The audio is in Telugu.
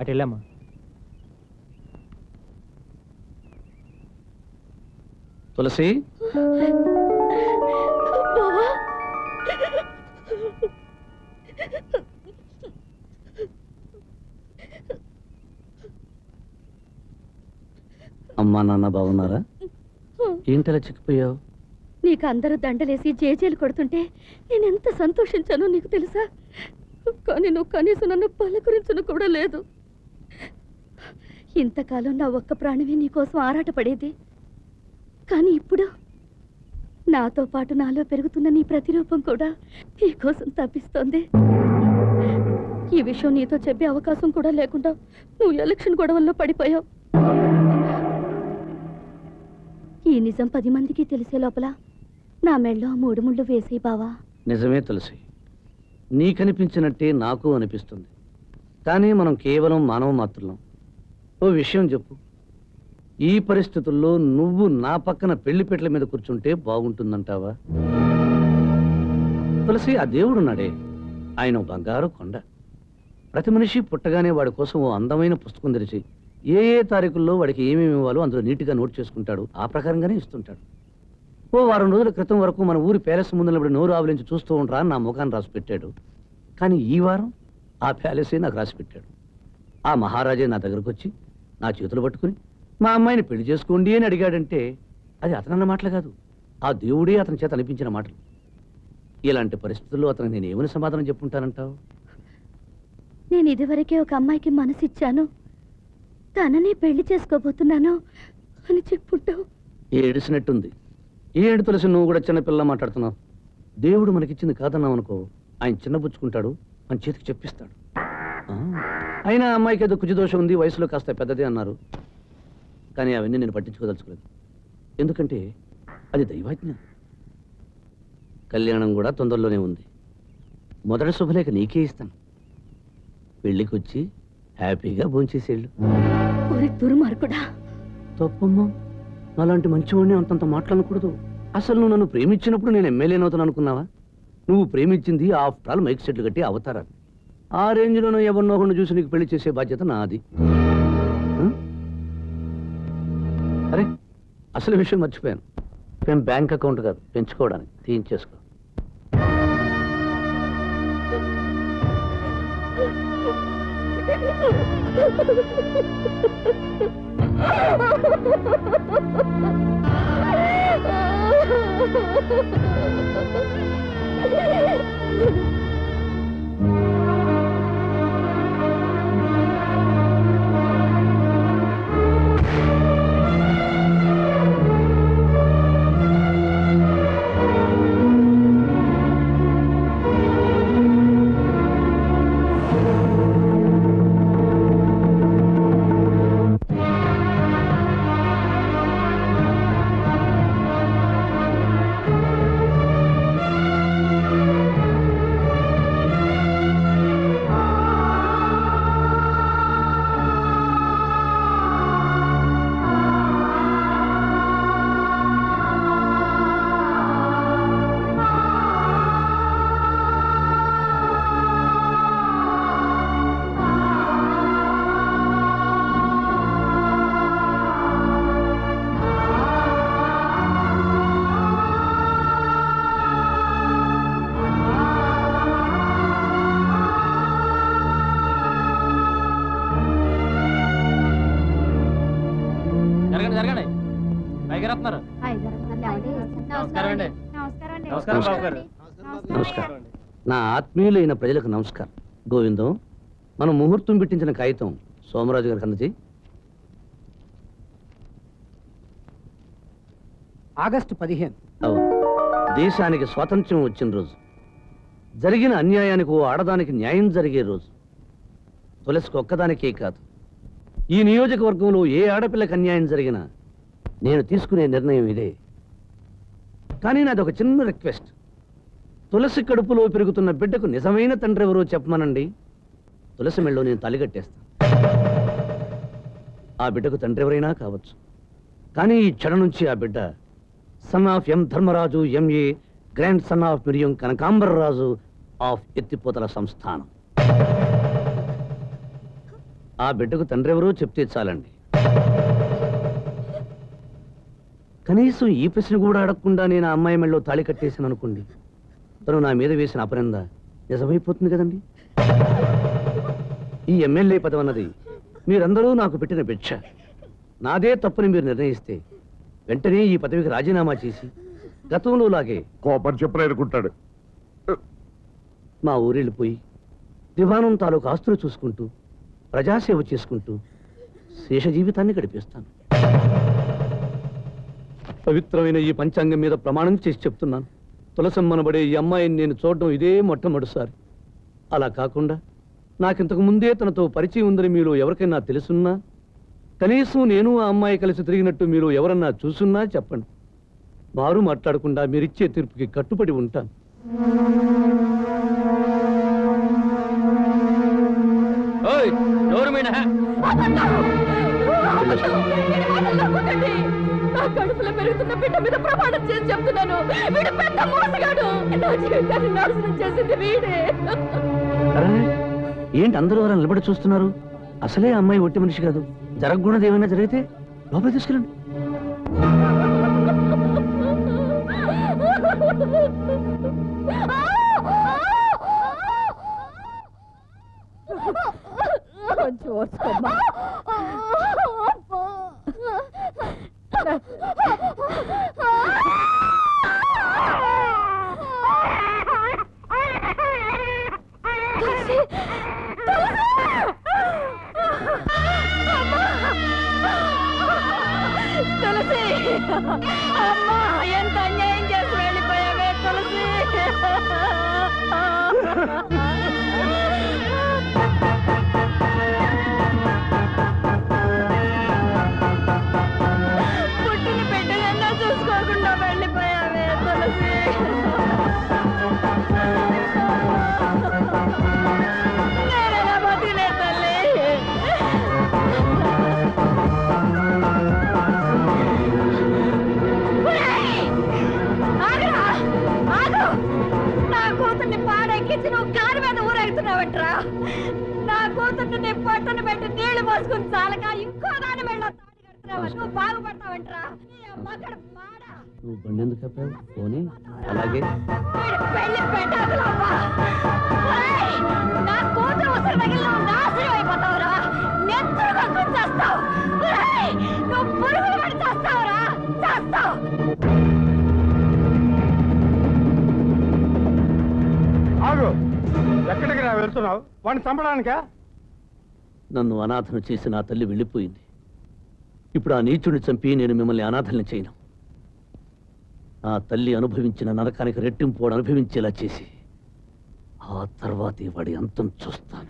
అటు వెళ్ళమ్మా. తులసి? బావా. అమ్మా నాన్న బాగున్నారా? ఏంటలా చిక్కిపోయావు? నీకు అందరూ దండలేసి జేజేలు కొడుతుంటే నేను ఎంత సంతోషించానో నీకు తెలుసా? కానీ నువ్వు కనీసం నన్ను పలకరించను కూడా లేదు. ఇంతకాలం నా ఒక్క ప్రాణమే నీకోసం ఆరాటపడేది. కానీ ఇప్పుడు నాతో పాటు నాలో పెరుగుతున్న నీ ప్రతిరూపం కూడా నీకోసం తప్పిస్తోంది. ఈ విషయం నీతో చెప్పే అవకాశం కూడా లేకుండా నువ్వు ఎలక్షన్ గొడవల్లో పడిపోయావు. ఈ నిజం పది మందికి తెలిసే లోపల నా మెళ్ళో మూడు ముళ్ళు వేసి బావా. నిజమే తులసి. నీకనిపించినట్టే నాకు అనిపిస్తుంది. కానీ మనం కేవలం మానవ మాత్రులం. ఓ విషయం చెప్పు. ఈ పరిస్థితుల్లో నువ్వు నా పక్కన పెళ్ళిపెట్ల మీద కూర్చుంటే బాగుంటుందంటావా? తులసి ఆ దేవుడున్నాడే ఆయన ఓ బంగారు కొండ. ప్రతి మనిషి పుట్టగానే వాడి కోసం ఓ అందమైన పుస్తకం తెరిచి ఏ ఏ తారీఖుల్లో వాడికి ఏమేమి ఇవ్వాలో అందులో నీట్గా నోట్ చేసుకుంటాడు. ఆ ప్రకారంగానే ఇస్తుంటాడు. ఓ వారం రోజుల క్రితం వరకు మన ఊరి ప్యాలెస్ ముందు నిలబడి నోరు ఆవలించి చూస్తూ ఉంటారా అని నా ముఖాన్ని రాసి పెట్టాడు. కానీ ఈ వారం ఆ ప్యాలెసే నాకు రాసి పెట్టాడు. ఆ మహారాజే నా దగ్గరకు వచ్చి నా చేతులు పట్టుకుని మా అమ్మాయిని పెళ్ళి చేసుకోండి అని అడిగాడంటే అది అతనన్న మాటలు కాదు. ఆ దేవుడే అతని చేత అనిపించిన మాటలు. ఇలాంటి పరిస్థితుల్లో అతనికి నేను ఏమని సమాధానం చెప్పుంటానంటావు? నేను ఇదివరకే ఒక అమ్మాయికి మనసిచ్చాను. తననే పెళ్ళి చేసుకోబోతున్నాను అని చెప్పుంటావు. ఏడిసినట్టుంది. ఏడు తులసి నువ్వు కూడా చిన్నపిల్ల మాట్లాడుతున్నావు? దేవుడు మనకిచ్చింది కాదన్నావు అనుకో ఆయన చిన్నబుచ్చుకుంటాడు మన చేతికి చెప్పిస్తాడు. అయినా అమ్మాయికి ఏదో కుజి దోషం ఉంది వయసులో కాస్త పెద్దదే అన్నారు. కానీ అవన్నీ నేను పట్టించుకోదలుచుకోలేదు. ఎందుకంటే అది దైవాజ్ఞ. కళ్యాణం కూడా తొందరలోనే ఉంది. మొదటి శుభలేఖ నీకే ఇస్తాను. పెళ్ళికి వచ్చి హ్యాపీగా భోంచేసేళ్ళు. దుర్మార్గుడా. తప్పమ్మా. అలాంటి మంచివాడిని అంతంత మాట్లాడకూడదు. అసలు నువ్వు నన్ను ప్రేమించినప్పుడు నేను ఎమ్మెల్యేనవుతాను అనుకున్నావా నువ్వు ప్రేమించింది ఆఫ్టర్ ఆల్ మైక్ సెట్లు కట్టి అవతారాన్ని ఆ రేంజ్లోనూ ఎవరినో ఒకరిని చూసి నీకు పెళ్ళి చేసే బాధ్యత నాది? అరే అసలు విషయం మర్చిపోయాను. మేము బ్యాంక్ అకౌంట్ కాదు పెంచుకోవడానికి తీయించేసుకో జరగండి నమస్కారం నా ఆత్మీయులైన ప్రజలకు నమస్కారం. గోవిందం మనం ముహూర్తం పెట్టించిన కాగితం సోమరాజు గారికి అందజేయి. ఆగస్టు పదిహేను. అవును. దేశానికి స్వాతంత్ర్యం వచ్చిన రోజు. జరిగిన అన్యాయానికి ఓ ఆడదానికి న్యాయం జరిగే రోజు. తులసికి ఒక్కదానికే కాదు. ఈ నియోజకవర్గంలో ఏ ఆడపిల్లకి అన్యాయం జరిగినా నేను తీసుకునే నిర్ణయం ఇదే. కానీ నాది ఒక చిన్న రిక్వెస్ట్. తులసి కడుపులో పెరుగుతున్న బిడ్డకు నిజమైన తండ్రి ఎవరో చెప్పమనండి. తులసి మెళ్ళో నేను తలిగట్టేస్తాను ఆ బిడ్డకు తండ్రి ఎవరైనా కావచ్చు. కానీ ఈ క్షణ నుంచి ఆ బిడ్డ son of M Dharmaraju MA grandson of Miriyam Kanakambararaju of Ettipotala సంస్థానం. ఆ బిడ్డకు తండ్రి ఎవరో చెప్తే చాలండి. కనీసం ఈ ప్రశ్న కూడా అడగకుండా నేను ఆ అమ్మాయి మెళ్ళలో తాళి కట్టేసాను అనుకోండి. తను నా మీద వేసిన అపరింద నిజమైపోతుంది కదండి? ఈ ఎమ్మెల్యే పదవి అన్నది మీరందరూ నాకు పెట్టిన భిక్ష. నాదే తప్పుని మీరు నిర్ణయిస్తే వెంటనే ఈ పదవికి రాజీనామా చేసి గతంలో లాగే కోపం చెప్పులు ఎదుర్కొంటాడు మా ఊరెళ్ళిపోయి దివానం తాలూకు ఆస్తులు చూసుకుంటూ ప్రజాసేవ చేసుకుంటూ శేష జీవితాన్ని గడిపేస్తాను. పవిత్రమైన ఈ పంచాంగం మీద ప్రమాణం చేసి చెప్తున్నాను. తులసమ్మనబడే ఈ అమ్మాయిని నేను చూడడం ఇదే మొట్టమొదటిసారి. అలా కాకుండా నాకింతకు ముందే తనతో పరిచయం ఉందని మీలో ఎవరికైనా తెలుసున్నా? కనీసం నేను ఆ అమ్మాయి కలిసి తిరిగినట్టు మీరు ఎవరన్నా చూసున్నా చెప్పండి. మారు మాట్లాడకుండా మీరిచ్చే తీర్పుకి కట్టుబడి ఉంటాను. ఓయ్ నోరు మీన? నా కడుపులో పెరుగుతున్న బిడ్డ మీద ప్రమాణం చేసి చెప్తున్నాను వీడు పెద్ద మోసగాడు నా జీవితాన్ని నాశనం చేసింది వీడే ఏంటి అందరూ అలా నిలబడి చూస్తున్నారు? అసలే అమ్మాయి ఒట్టి మనిషి కాదు. జరగకూడదు ఏమైనా జరిగితే లోపల తీసుకెళ్ళండి. కొంచెం తులసి! అమ్మా ఎంత అన్యాయం చేసి వెళ్ళిపోయావే తులసి! ఊరేగుతున్నావట్రా నా కూతుర్ని నీ పట్టున పెట్టి నీళ్ళు పోసుకుని చాలక ఇంకో దాని మెళ్ళ తాడి కడుతున్నావా? నువ్వు బాగుపడతావంట్రా? పాడా నువ్వు బండి ఎందుకు కప్పావు? పోనీ అలాగే. పెళ్ళి వెళ్తున్నావు వాడిని చంపడానికా? నన్ను అనాథను చేసి నా తల్లి వెళ్ళిపోయింది. ఇప్పుడు ఆ నీచుడిని చంపి నేను మిమ్మల్ని అనాథల్ని చేయను. నా తల్లి అనుభవించిన నరకానికి రెట్టింపు అనుభవించేలా చేసి ఆ తర్వాతే వాడి అంతం చూస్తాను.